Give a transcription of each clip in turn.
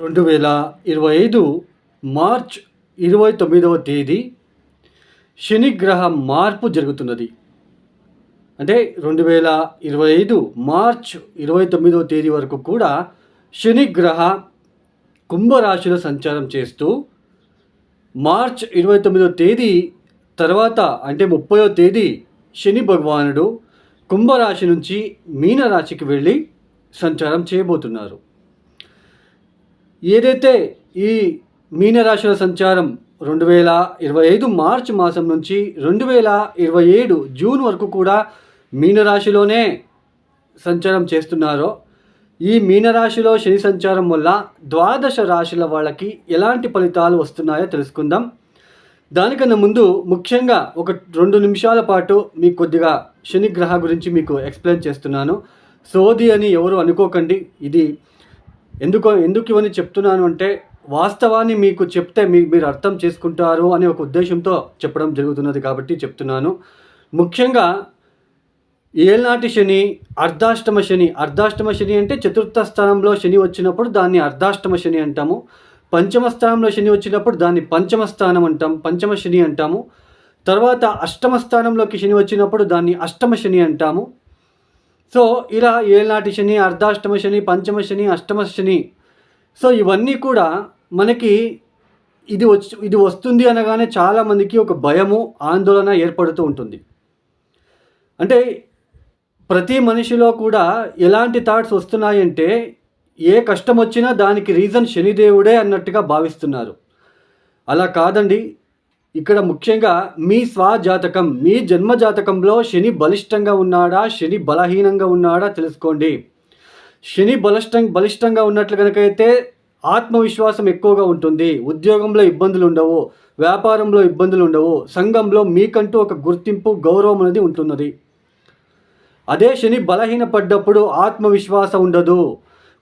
రెండు వేల ఇరవై ఐదు మార్చ్ ఇరవై తొమ్మిదవ తేదీ శనిగ్రహ మార్పు జరుగుతున్నది. అంటే రెండు వేల ఇరవై ఐదు మార్చ్ ఇరవై తొమ్మిదవ తేదీ వరకు కూడా శనిగ్రహ కుంభరాశిలో సంచారం చేస్తూ మార్చ్ ఇరవై తొమ్మిదవ తేదీ తర్వాత అంటే ముప్పయో తేదీ శని భగవానుడు కుంభరాశి నుంచి మీనరాశికి వెళ్ళి సంచారం చేయబోతున్నారు. ఏదైతే ఈ మీనరాశుల సంచారం రెండు వేల ఇరవై ఐదు మార్చ్ మాసం నుంచి రెండు వేల ఇరవై ఏడు జూన్ వరకు కూడా మీనరాశిలోనే సంచారం చేస్తున్నారో ఈ మీనరాశిలో శని సంచారం వల్ల ద్వాదశ రాశుల వాళ్ళకి ఎలాంటి ఫలితాలు వస్తున్నాయో తెలుసుకుందాం. దానికన్నా ముందు ముఖ్యంగా ఒక రెండు నిమిషాల పాటు మీకు కొద్దిగా శని గ్రహ గురించి మీకు ఎక్స్ప్లెయిన్ చేస్తున్నాను. సోది అని ఎవరు అనుకోకండి. ఇది ఎందుకో ఎందుకు ఇవన్నీ చెప్తున్నాను అంటే వాస్తవాన్ని మీకు చెప్తే మీ మీరు అర్థం చేసుకుంటారు అనే ఒక ఉద్దేశంతో చెప్పడం జరుగుతున్నది కాబట్టి చెప్తున్నాను. ముఖ్యంగా ఏళ్ళనాటి శని అర్ధాష్టమ శని అర్ధాష్టమ శని అంటే చతుర్థ స్థానంలో శని వచ్చినప్పుడు దాన్ని అర్ధాష్టమ శని అంటాము. పంచమ స్థానంలో శని వచ్చినప్పుడు దాన్ని పంచమ స్థానం అంటాం పంచమ శని అంటాము. తర్వాత అష్టమ స్థానంలోకి శని వచ్చినప్పుడు దాన్ని అష్టమ శని అంటాము. సో ఇలా ఏళ్ళనాటి శని అర్ధాష్టమ శని పంచమ శని అష్టమ శని. సో ఇవన్నీ కూడా మనకి ఇది వచ్చి ఇది వస్తుంది అనగానే చాలామందికి ఒక భయము ఆందోళన ఏర్పడుతూ ఉంటుంది. అంటే ప్రతి మనిషిలో కూడా ఎలాంటి థాట్స్ వస్తున్నాయంటే ఏ కష్టం వచ్చినా దానికి రీజన్ శనిదేవుడే అన్నట్టుగా భావిస్తున్నారు. అలా కాదండి. ఇక్కడ ముఖ్యంగా మీ స్వజాతకం మీ జన్మ జాతకంలో శని బలిష్టంగా ఉన్నాడా శని బలహీనంగా ఉన్నాడా తెలుసుకోండి. శని బలిష్టం బలిష్టంగా ఉన్నట్లు కనుకైతే ఆత్మవిశ్వాసం ఎక్కువగా ఉంటుంది. ఉద్యోగంలో ఇబ్బందులు ఉండవు వ్యాపారంలో ఇబ్బందులు ఉండవు సంఘంలో మీకంటూ ఒక గుర్తింపు గౌరవం అనేది ఉంటున్నది. అదే శని బలహీనపడ్డప్పుడు ఆత్మవిశ్వాసం ఉండదు.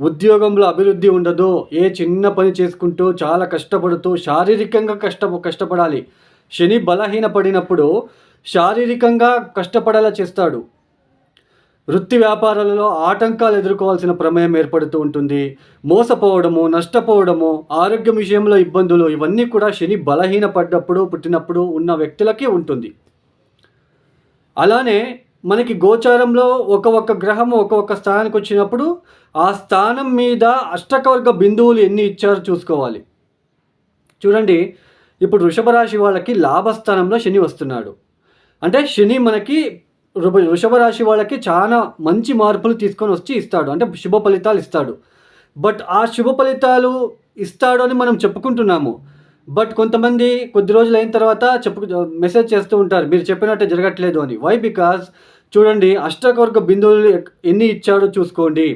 ఉద్యోగంలో అభివృద్ధి ఉండదు ఏ చిన్న పని చేసుకుంటూ చాలా కష్టపడుతూ శారీరకంగా కష్ట కష్టపడాలి. శని బలహీనపడినప్పుడు శారీరకంగా కష్టపడేలా చేస్తాడు. వృత్తి వ్యాపారాలలో ఆటంకాలు ఎదుర్కోవాల్సిన ప్రమేయం ఏర్పడుతూ ఉంటుంది. మోసపోవడము నష్టపోవడము ఆరోగ్యం విషయంలో ఇబ్బందులు ఇవన్నీ కూడా శని బలహీనపడ్డప్పుడు పుట్టినప్పుడు ఉన్న వ్యక్తులకే ఉంటుంది. అలానే మనకి గోచారంలో ఒక ఒక్క గ్రహం ఒక స్థానానికి వచ్చినప్పుడు ఆ స్థానం మీద అష్టకవర్గ బిందువులు ఎన్ని ఇచ్చారో చూసుకోవాలి. చూడండి ఇప్పుడు వృషభ రాశి వాళ్ళకి లాభస్థానంలో శని వస్తున్నాడు. అంటే శని మనకి వృషభ రాశి వాళ్ళకి చాలా మంచి మార్పులు తీసుకొని వచ్చి ఇస్తాడు. అంటే శుభ ఫలితాలు ఇస్తాడు. బట్ ఆ శుభ ఫలితాలు ఇస్తాడు అని మనం చెప్పుకుంటున్నాము. బట్ కొంతమంది కొద్ది రోజులు అయిన తర్వాత చెప్పు మెసేజ్ చేస్తూ ఉంటారు మీరు చెప్పినట్టే జరగట్లేదు అని. వై బికాస్ చూడండి అష్టకవర్గ బిందువులు ఎన్ని ఇచ్చాడో చూసుకోండి.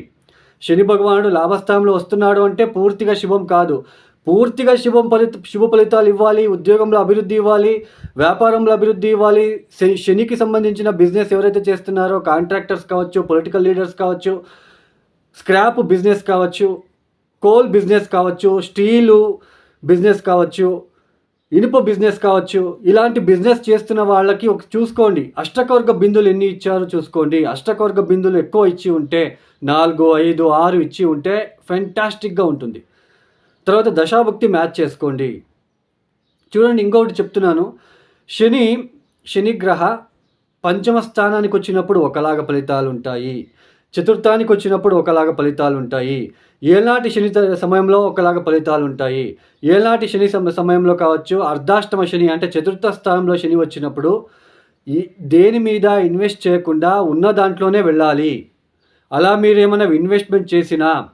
శని భగవానుడు లాభస్థానంలో వస్తున్నాడు అంటే పూర్తిగా శుభం కాదు. పూర్తిగా శుభం ఫలిత శుభ ఫలితాలు ఇవ్వాలి ఉద్యోగంలో అభివృద్ధి ఇవ్వాలి వ్యాపారంలో అభివృద్ధి ఇవ్వాలి. శనికి సంబంధించిన బిజినెస్ ఎవరైతే చేస్తున్నారో కాంట్రాక్టర్స్ కావచ్చు పొలిటికల్ లీడర్స్ కావచ్చు స్క్రాప్ బిజినెస్ కావచ్చు కోల్ బిజినెస్ కావచ్చు స్టీలు బిజినెస్ కావచ్చు ఇనుప బిజినెస్ కావచ్చు ఇలాంటి బిజినెస్ చేస్తున్న వాళ్ళకి ఒక చూసుకోండి. అష్టకవర్గ బిందులు ఎన్ని ఇచ్చారో చూసుకోండి. అష్టకవర్గ బిందులు ఎక్కువ ఇచ్చి ఉంటే నాలుగు ఐదు ఆరు ఇచ్చి ఉంటే ఫెంటాస్టిక్గా ఉంటుంది. తర్వాత దశాభక్తి మ్యాచ్ చేసుకోండి. చూడండి ఇంకొకటి చెప్తున్నాను. శని శనిగ్రహ పంచమ స్థానానికి వచ్చినప్పుడు ఒకలాగా ఫలితాలు ఉంటాయి. చతుర్థానికి వచ్చినప్పుడు ఒకలాగా ఫలితాలు ఉంటాయి ఏనాటి శని సమయంలో ఒకలాగా ఫలితాలు ఉంటాయి ఏనాటి శని సమ- సమయంలో కావచ్చు అర్ధాష్టమ శని అంటే చతుర్థ స్థానంలో శని వచ్చినప్పుడు ఈ దేని మీద ఇన్వెస్ట్ చేయకుండా ఉన్న దాంట్లోనే వెళ్ళాలి. అలా మీరేమైనా ఇన్వెస్ట్మెంట్ చేసినా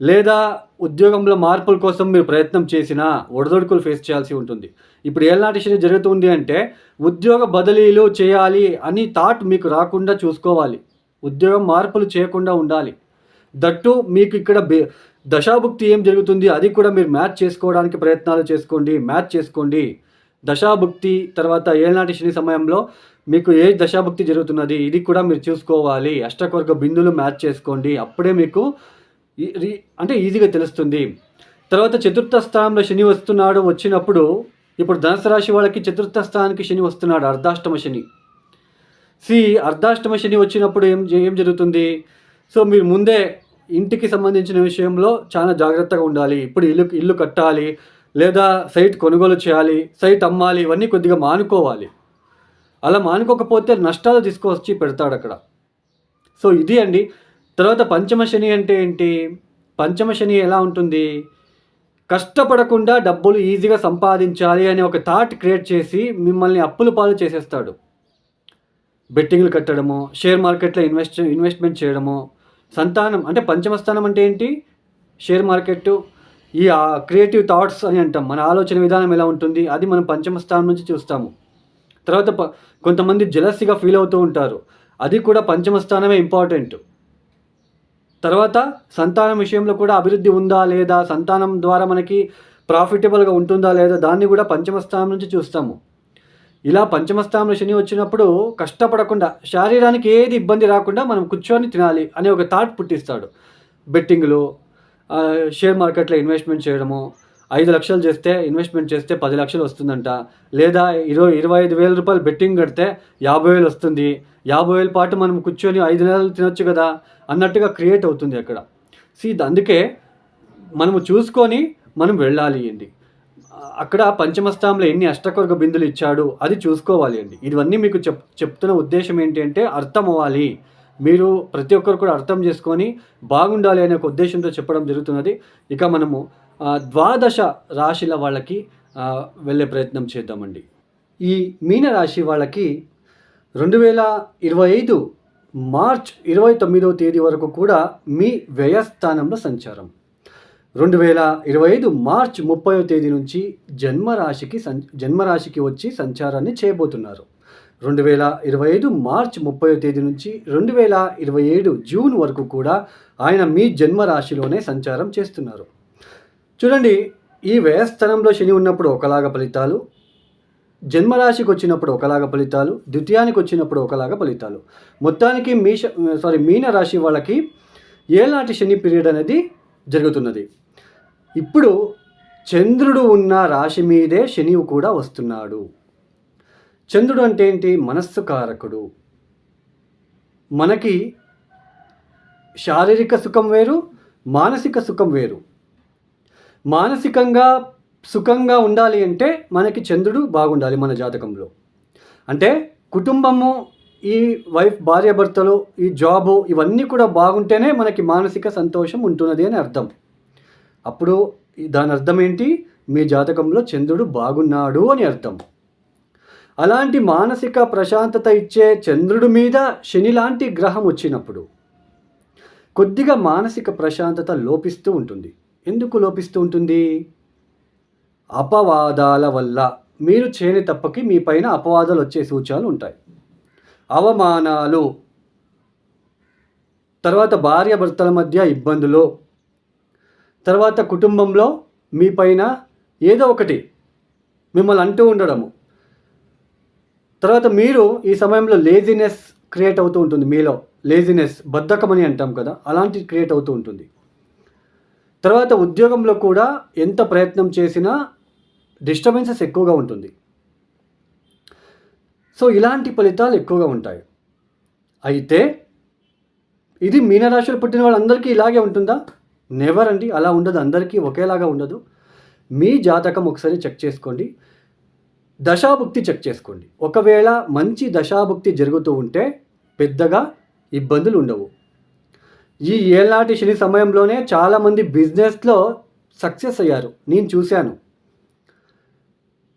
లేదా ఉద్యోగంలో మార్పుల కోసం మీరు ప్రయత్నం చేసినా ఒడదొడుకులు ఫేస్ చేయాల్సి ఉంటుంది. ఇప్పుడు ఏళ్ళనాటి శని జరుగుతుంది అంటే ఉద్యోగ బదిలీలు చేయాలి అని థాట్ మీకు రాకుండా చూసుకోవాలి. ఉద్యోగం మార్పులు చేయకుండా ఉండాలి. దట్టు మీకు ఇక్కడ బే దశాభుక్తి ఏం జరుగుతుంది? అది కూడా మీరు మ్యాచ్ చేసుకోవడానికి ప్రయత్నాలు చేసుకోండి మ్యాచ్ చేసుకోండి. దశాభుక్తి తర్వాత ఏనాటి శని సమయంలో మీకు ఏ దశాభుక్తి జరుగుతున్నది? ఇది కూడా మీరు చూసుకోవాలి. అష్టకవర్గ బిందులు మ్యాచ్ చేసుకోండి. అప్పుడే మీకు ఈ- అంటే ఈజీగా తెలుస్తుంది. తర్వాత చతుర్థ స్థానంలో శని వస్తున్నాడు వచ్చినప్పుడు ఇప్పుడు ధనుసు రాశి వాళ్ళకి చతుర్థ స్థానానికి శని వస్తున్నాడు అర్ధాష్టమ శని. సి అర్ధాష్టమ శని వచ్చినప్పుడు ఏం ఏం జరుగుతుంది? సో మీరు ముందే ఇంటికి సంబంధించిన విషయంలో చాలా జాగ్రత్తగా ఉండాలి. ఇప్పుడు ఇల్లు ఇల్లు కట్టాలి లేదా సైట్ కొనుగోలు చేయాలి సైట్ అమ్మాలి ఇవన్నీ కొద్దిగా మానుకోవాలి. అలా మానుకోకపోతే నష్టాలు తీసుకొచ్చి పెడతాడు అక్కడ సో ఇది అండి. తర్వాత పంచమ శని అంటే ఏంటి? పంచమ శని ఎలా ఉంటుంది? కష్టపడకుండా డబ్బులు ఈజీగా సంపాదించాలి అనే ఒక థాట్ క్రియేట్ చేసి మిమ్మల్ని అప్పుల పాలు చేసేస్తాడు. బెట్టింగ్లు కట్టడము షేర్ మార్కెట్లో ఇన్వెస్ట్ ఇన్వెస్ట్మెంట్ చేయడము సంతానం అంటే పంచమస్థానం అంటే ఏంటి? షేర్ మార్కెట్ ఈ క్రియేటివ్ థాట్స్ అని అంటాం. మన ఆలోచన విధానం ఎలా ఉంటుంది? అది మనం పంచమస్థానం నుంచి చూస్తాము. తర్వాత ప కొంతమంది జలస్గా ఫీల్ అవుతూ ఉంటారు. అది కూడా పంచమస్థానమే ఇంపార్టెంట్ తర్వాత సంతానం విషయంలో కూడా అభివృద్ధి ఉందా లేదా? సంతానం ద్వారా మనకి ప్రాఫిటబుల్గా ఉంటుందా లేదా? దాన్ని కూడా పంచమస్థానం నుంచి చూస్తాము. ఇలా పంచమ శని వచ్చినప్పుడు కష్టపడకుండా శరీరానికి ఏది ఇబ్బంది రాకుండా మనం కూర్చొని తినాలి అనే ఒక థాట్ పుట్టిస్తాడు. బెట్టింగ్లు షేర్ మార్కెట్లో ఇన్వెస్ట్మెంట్ చేయడము ఐదు లక్షలు చేస్తే ఇన్వెస్ట్మెంట్ చేస్తే పది లక్షలు వస్తుందంట. లేదా ఇరవై ఇరవై ఐదు వేల రూపాయలు బెట్టింగ్ కడితే యాభై వేలు వస్తుంది. యాభై వేల పాటు మనం కూర్చొని ఐదు నెలలు తినొచ్చు కదా అన్నట్టుగా క్రియేట్ అవుతుంది అక్కడ. సీ అందుకే మనము చూసుకొని మనం వెళ్ళాలి అండి అక్కడ పంచమస్థానంలో ఎన్ని అష్టకొరగ బిందులు ఇచ్చాడు అది చూసుకోవాలి అండి. ఇవన్నీ మీకు చెప్ చెప్తున్న ఉద్దేశం ఏంటి అంటే అర్థం అవ్వాలి మీరు ప్రతి ఒక్కరు కూడా అర్థం చేసుకొని బాగుండాలి అనే ఒక ఉద్దేశంతో చెప్పడం జరుగుతున్నది. ఇక మనము ద్వాదశ రాశిల వాళ్ళకి వెళ్ళే ప్రయత్నం చేద్దామండి. ఈ మీన రాశి వాళ్ళకి రెండు వేల ఇరవై ఐదు మార్చ్ ఇరవై తొమ్మిదవ తేదీ వరకు కూడా మీ వ్యయస్థానంలో సంచారం. రెండు వేల ఇరవై ఐదు మార్చ్ ముప్పైవ తేదీ నుంచి జన్మరాశికి సం జన్మరాశికి వచ్చి సంచారాన్ని చేయబోతున్నారు. రెండు వేల ఇరవై ఐదు మార్చ్ ముప్పై తేదీ నుంచి రెండు వేల ఇరవై ఏడు జూన్ వరకు కూడా ఆయన మీ జన్మరాశిలోనే సంచారం చేస్తున్నారు. చూడండి ఈ వ్యయస్థానంలో శని ఉన్నప్పుడు ఒకలాగా ఫలితాలు జన్మరాశికి వచ్చినప్పుడు ఒకలాగా ఫలితాలు ద్వితీయానికి వచ్చినప్పుడు ఒకలాగా ఫలితాలు. మొత్తానికి మీష సారీ మీన రాశి వాళ్ళకి ఏలాంటి శని పీరియడ్ అనేది జరుగుతున్నది. ఇప్పుడు చంద్రుడు ఉన్న రాశి మీదే శనివు కూడా వస్తున్నాడు. చంద్రుడు అంటే ఏంటి? మనస్సు కారకుడు. మనకి శారీరక సుఖం వేరు మానసిక సుఖం వేరు. మానసికంగా సుఖంగా ఉండాలి అంటే మనకి చంద్రుడు బాగుండాలి మన జాతకంలో. అంటే కుటుంబము ఈ వైఫ్ భార్యాభర్తలు ఈ జాబు ఇవన్నీ కూడా బాగుంటేనే మనకి మానసిక సంతోషం ఉంటున్నది అని అర్థం. అప్పుడు దాని అర్థం ఏంటి? మీ జాతకంలో చంద్రుడు బాగున్నాడు అని అర్థం. అలాంటి మానసిక ప్రశాంతత ఇచ్చే చంద్రుడి మీద శని లాంటి గ్రహం వచ్చినప్పుడు కొద్దిగా మానసిక ప్రశాంతత లోపిస్తూ ఉంటుంది. ఎందుకు లోపిస్తూ ఉంటుంది? అపవాదాల వల్ల మీరు చేయని తప్పకి మీ పైన అపవాదాలు వచ్చే సూచనలు ఉంటాయి. అవమానాలు తర్వాత భార్యాభర్తల మధ్య ఇబ్బందులు తర్వాత కుటుంబంలో మీ పైన ఏదో ఒకటి మిమ్మల్ని అంటూ ఉండడము. తర్వాత మీరు ఈ సమయంలో లేజినెస్ క్రియేట్ అవుతూ ఉంటుంది. మీలో లేజినెస్ బద్ధకం అని అంటాం కదా అలాంటిది క్రియేట్ అవుతూ ఉంటుంది. తర్వాత ఉద్యోగంలో కూడా ఎంత ప్రయత్నం చేసినా డిస్టర్బెన్సెస్ ఎక్కువగా ఉంటుంది. సో ఇలాంటి ఫలితాలు ఎక్కువగా ఉంటాయి. అయితే ఇది మీనరాశిలో పుట్టిన వాళ్ళందరికీ ఇలాగే ఉంటుందా? నెవర్ అండి అలా ఉండదు అందరికీ ఒకేలాగా ఉండదు. మీ జాతకం ఒకసారి చెక్ చేసుకోండి. దశాభుక్తి చెక్ చేసుకోండి. ఒకవేళ మంచి దశాభుక్తి జరుగుతూ ఉంటే పెద్దగా ఇబ్బందులు ఉండవు. ఈ ఏనాటి శని సమయంలోనే చాలామంది బిజినెస్లో సక్సెస్ అయ్యారు. నేను చూశాను.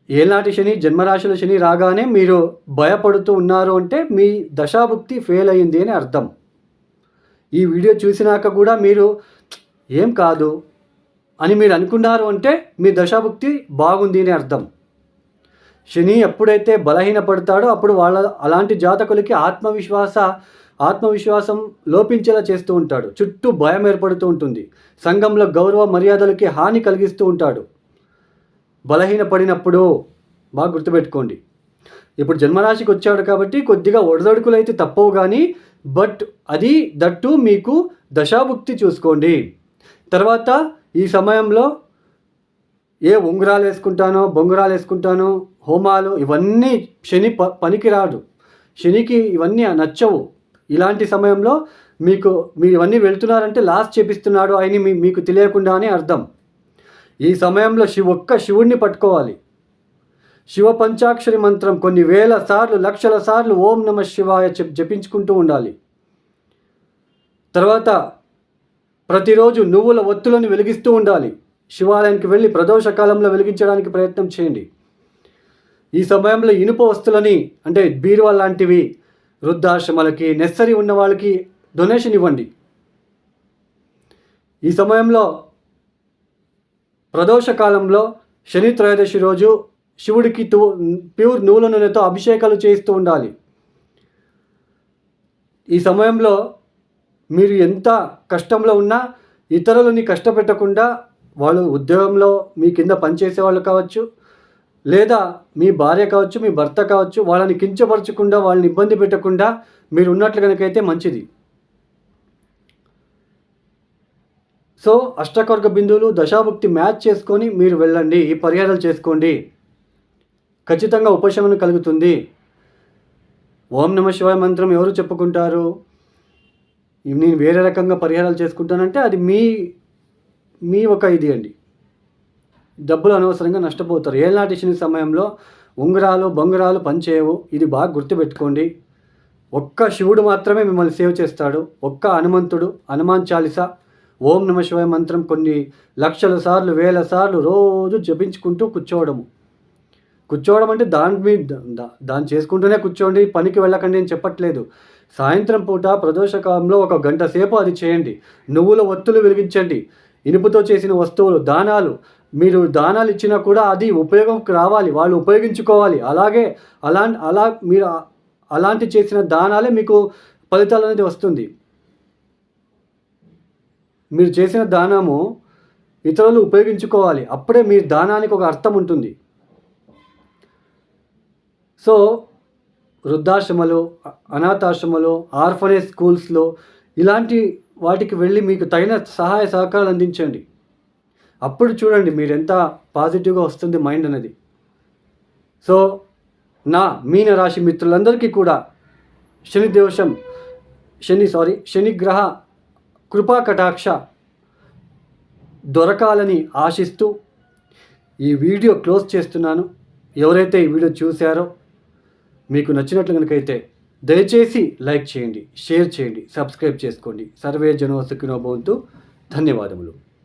ఏనాటి శని జన్మరాశుల శని రాగానే మీరు భయపడుతూ ఉన్నారు అంటే మీ దశాభుక్తి ఫెయిల్ అయ్యింది అని అర్థం. ఈ వీడియో చూసినాక కూడా మీరు ఏం కాదు అని మీరు అనుకున్నారు అంటే మీ దశాభుక్తి బాగుంది అని అర్థం. శని ఎప్పుడైతే బలహీనపడతాడో అప్పుడు వాళ్ళ అలాంటి జాతకులకి ఆత్మవిశ్వాస ఆత్మవిశ్వాసం లోపించేలా చేస్తూ ఉంటాడు. చుట్టూ భయం ఏర్పడుతూ ఉంటుంది. సంఘంలో గౌరవ మర్యాదలకి హాని కలిగిస్తూ ఉంటాడు. బలహీనపడినప్పుడు బాగా గుర్తుపెట్టుకోండి. ఇప్పుడు జన్మరాశికి వచ్చాడు కాబట్టి కొద్దిగా ఒడదొడుకులు అయితే తప్పవు కానీ బట్ అది దట్టు మీకు దశాభుక్తి చూసుకోండి. తర్వాత ఈ సమయంలో ఏ ఉంగరాలు వేసుకుంటానో బొంగరాలు వేసుకుంటానో హోమాలు ఇవన్నీ శని ప పనికిరాడు శనికి ఇవన్నీ నచ్చవు. ఇలాంటి సమయంలో మీకు మీరు ఇవన్నీ వెళ్తున్నారంటే లాస్ట్ చేపిస్తున్నాడు అని మీ మీకు తెలియకుండా అని అర్థం. ఈ సమయంలో శివ ఒక్క శివుణ్ణి పట్టుకోవాలి. శివ పంచాక్షరి మంత్రం కొన్ని వేల సార్లు లక్షల సార్లు ఓం నమ శివాయ చెప్ జపించుకుంటూ ఉండాలి. తర్వాత ప్రతిరోజు నువ్వుల ఒత్తులను వెలిగిస్తూ ఉండాలి. శివాలయానికి వెళ్ళి ప్రదోష కాలంలో వెలిగించడానికి ప్రయత్నం చేయండి. ఈ సమయంలో ఇనుప వస్తువులని అంటే బీరువా లాంటివి వృద్ధాశ్రమాలకి నెస్సరీ ఉన్న వాళ్ళకి డొనేషన్ ఇవ్వండి. ఈ సమయంలో ప్రదోష కాలంలో శని త్రయోదశి రోజు శివుడికి తూ ప్యూర్ నువ్వుల నూనెతో అభిషేకాలు చేయిస్తూ ఉండాలి. ఈ సమయంలో మీరు ఎంత కష్టంలో ఉన్నా ఇతరులని కష్టపెట్టకుండా వాళ్ళు ఉద్యోగంలో మీ కింద పనిచేసే వాళ్ళు కావచ్చు లేదా మీ భార్య కావచ్చు మీ భర్త కావచ్చు వాళ్ళని కించపరచకుండా వాళ్ళని ఇబ్బంది పెట్టకుండా మీరు ఉన్నట్లు కనుకైతే మంచిది. సో అష్టకర్గ బిందువులు దశాభుక్తి మ్యాచ్ చేసుకొని మీరు వెళ్ళండి ఈ పరిహారాలు చేసుకోండి. ఖచ్చితంగా ఉపశమనం కలుగుతుంది. ఓం నమ శివాయ మంత్రం ఎవరు చెప్పుకుంటారు? నేను వేరే రకంగా పరిహారాలు చేసుకుంటానంటే అది మీ మీ ఒక ఇది అండి. డబ్బులు అనవసరంగా నష్టపోతారు. ఏళ్ళనాటి శని సమయంలో ఉంగరాలు బొంగరాలు పనిచేయవు. ఇది బాగా గుర్తుపెట్టుకోండి. ఒక్క శివుడు మాత్రమే మిమ్మల్ని సేవ్ చేస్తాడు. ఒక్క హనుమంతుడు హనుమాన్ చాలిస ఓం నమ శివాయ మంత్రం కొన్ని లక్షల సార్లు వేల సార్లు రోజు జపించుకుంటూ కూర్చోవడము. కూర్చోవడం అంటే దాని మీద దాన్ని చేసుకుంటూనే కూర్చోండి. పనికి వెళ్ళకండి అని చెప్పట్లేదు. సాయంత్రం పూట ప్రదోషకాలంలో ఒక గంట సేపు అది చేయండి. నువ్వుల ఒత్తులు వెలిగించండి. ఇనుపుతో చేసిన వస్తువులు దానాలు మీరు దానాలు ఇచ్చినా కూడా అది ఉపయోగంకి రావాలి. వాళ్ళు ఉపయోగించుకోవాలి. అలాగే అలా అలా మీరు అలాంటి చేసిన దానాలే మీకు ఫలితాలు అనేది వస్తుంది. మీరు చేసిన దానము ఇతరులు ఉపయోగించుకోవాలి. అప్పుడే మీ దానానికి ఒక అర్థం ఉంటుంది. సో వృద్ధాశ్రమలు అనాథాశ్రమలు ఆర్ఫనేజ్ స్కూల్స్లో ఇలాంటి వాటికి వెళ్ళి మీకు తగిన సహాయ సహకారాలు అందించండి. అప్పుడు చూడండి మీరు ఎంత పాజిటివ్గా వస్తుంది మైండ్ అనేది సో నా మీన రాశి మిత్రులందరికీ కూడా శని దోషం శని సారీ శనిగ్రహ కృపా కటాక్ష దొరకాలని ఆశిస్తూ ఈ వీడియో క్లోజ్ చేస్తున్నాను. ఎవరైతే ఈ వీడియో చూశారో మీకు నచ్చినట్లు కనుకైతే దయచేసి లైక్ చేయండి షేర్ చేయండి సబ్స్క్రైబ్ చేసుకోండి. సర్వే జనో సుఖినో ధన్యవాదములు.